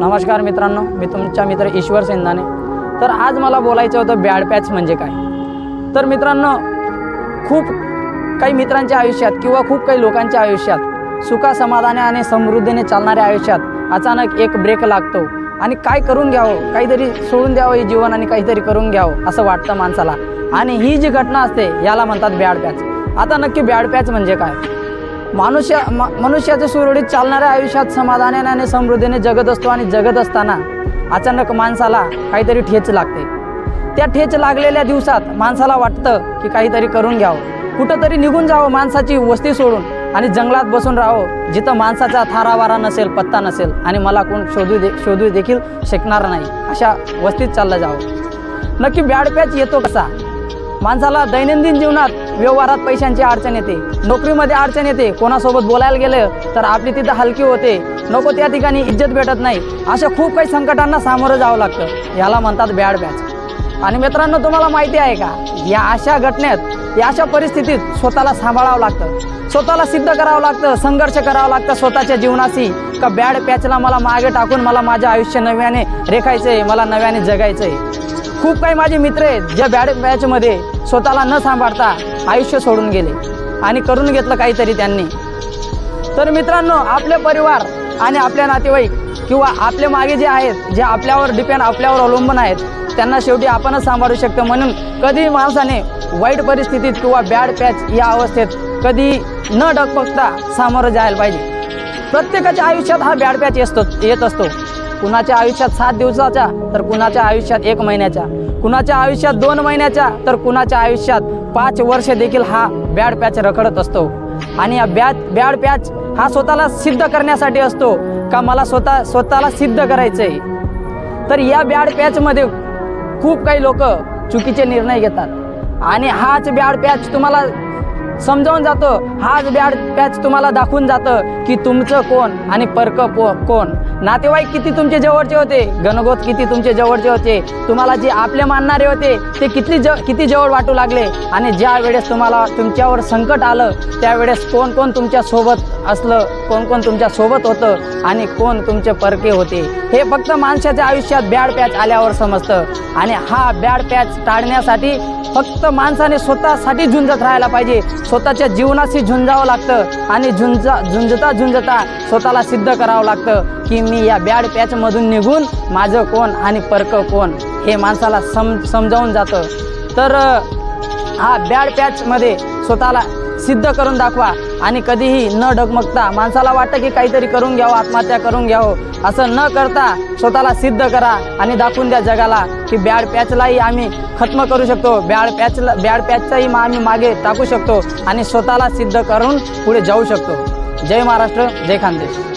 नमस्कार मित्रांनो मी तुमचा मित्र ईश्वर सेंदाने तर आज मला बोलायचं होतं बॅड पॅच म्हणजे काय? तर मित्रांनो खूप काही मित्रांच्या आयुष्यात किंवा खूप काही लोकांच्या आयुष्यात सुखा समाधाने आणि समृद्धीने चालणाऱ्या आयुष्यात अचानक एक ब्रेक लागतो. आणि काय करून घ्यावं? काहीतरी सोडून द्यावं हे जीवन आणि काहीतरी करून घ्यावं असं वाटतं माणसाला. आणि ही जी घटना असते याला म्हणतात बॅड पॅच. आता नक्की बॅड पॅच म्हणजे काय? मनुष्य म मनुष्याच्या सुरळीत चालणाऱ्या आयुष्यात समाधानाने आणि समृद्धीने जगत असतो आणि जगत असताना अचानक माणसाला काहीतरी ठेच लागते. त्या ठेच लागलेल्या दिवसात माणसाला वाटतं की काहीतरी करून घ्यावं. कुठंतरी निघून जावं माणसाची वस्ती सोडून आणि जंगलात बसून राहावं जिथं माणसाचा थारावारा नसेल पत्ता नसेल आणि मला कोण शोधू दे शोधू देखील शकणार नाही. अशा वस्तीत चाललं जावं. नक्की बॅड पॅच येतो कसा? माणसाला दैनंदिन जीवनात व्यवहारात पैशांची अडचण येते. नोकरीमध्ये अडचण येते. कोणासोबत बोलायला गेलं तर आपली तिथं हलकी होते. नको त्या ठिकाणी इज्जत भेटत नाही. अशा खूप काही संकटांना सामोरं जावं लागतं. याला म्हणतात बॅड बॅच. आणि मित्रांनो तुम्हाला माहिती आहे का? या अशा घटनेत या अशा परिस्थितीत स्वतःला सांभाळावं लागतं. स्वतःला सिद्ध करावं लागतं संघर्ष करावं लागतं स्वतःच्या जीवनाशी. का बॅड पॅचला मला मागे टाकून मला माझं आयुष्य नव्याने रेखायचं आहे मला नव्याने जगायचं आहे खूप काही माझे मित्र आहेत ज्या बॅड मॅचमध्ये स्वतःला न सांभाळता आयुष्य सोडून गेले आणि करून घेतलं काहीतरी त्यांनी. तर मित्रांनो आपले परिवार आणि आपल्या नातेवाईक किंवा आपले मागे जे आहेत जे आपल्यावर डिपेंड आपल्यावर अवलंबून आहेत त्यांना शेवटी आपणच सांभाळू शकतो. म्हणून कधी माणसाने वाईट परिस्थितीत किंवा बॅड पॅच या अवस्थेत कधी न डगपगता सामोरं जायला पाहिजे. प्रत्येकाच्या आयुष्यात हा बॅड पॅच असतो येत असतो. कुणाच्या आयुष्यात सात दिवसाच्या तर कुणाच्या आयुष्यात एक महिन्याच्या. कुणाच्या आयुष्यात दोन महिन्याच्या तर कुणाच्या आयुष्यात पाच वर्ष देखील हा बॅड पॅच रखडत असतो. आणि या बॅच बॅड पॅच हा स्वतःला सिद्ध करण्यासाठी असतो का मला स्वतः स्वतःला सिद्ध करायचं आहे तर या बॅड पॅचमध्ये खूप काही लोक चुकीचे निर्णय घेतात. आणि हाच बॅड पॅच तुम्हाला समजावून जातं. हाच बॅड पॅच तुम्हाला दाखवून जातं की तुमचं कोण आणि परक को कोण. नातेवाईक किती तुमचे जवळचे होते गणगोत किती तुमचे जवळचे होते तुम्हाला जे आपले मानणारे होते ते किती ज किती जवळ वाटू लागले. आणि ज्या वेळेस तुम्हाला तुमच्यावर संकट आलं त्यावेळेस कोण कोण तुमच्यासोबत असलं कोण कोण तुमच्यासोबत होतं आणि कोण तुमचे परके होते. हे फक्त माणसाच्या आयुष्यात बॅड पॅच आल्यावर समजतं. आणि हा बॅड पॅच टाळण्यासाठी फक्त माणसाने स्वतःसाठी झुंजत राहायला पाहिजे. स्वतःच्या जीवनाशी झुंजावं लागतं आणि झुंजा झुंजता झुंजता स्वतःला सिद्ध करावं लागतं की मी या बॅड पॅचमधून निघून माझं कोण आणि परकं कोण हे माणसाला सम समजावून जातं. तर हा बॅड पॅचमध्ये स्वतःला सिद्ध करून दाखवा आणि कधीही न डगमगता माणसाला वाटतं की काहीतरी करून घ्यावं आत्महत्या करून घ्यावं. असं न करता स्वतःला सिद्ध करा आणि दाखवून द्या जगाला की बॅड पॅचलाही आम्ही खत्म करू शकतो. बॅड पॅचला बॅड पॅचचाही मा आम्ही मागे टाकू शकतो आणि स्वतःला सिद्ध करून पुढे जाऊ शकतो. जय महाराष्ट्र जय खानदेश.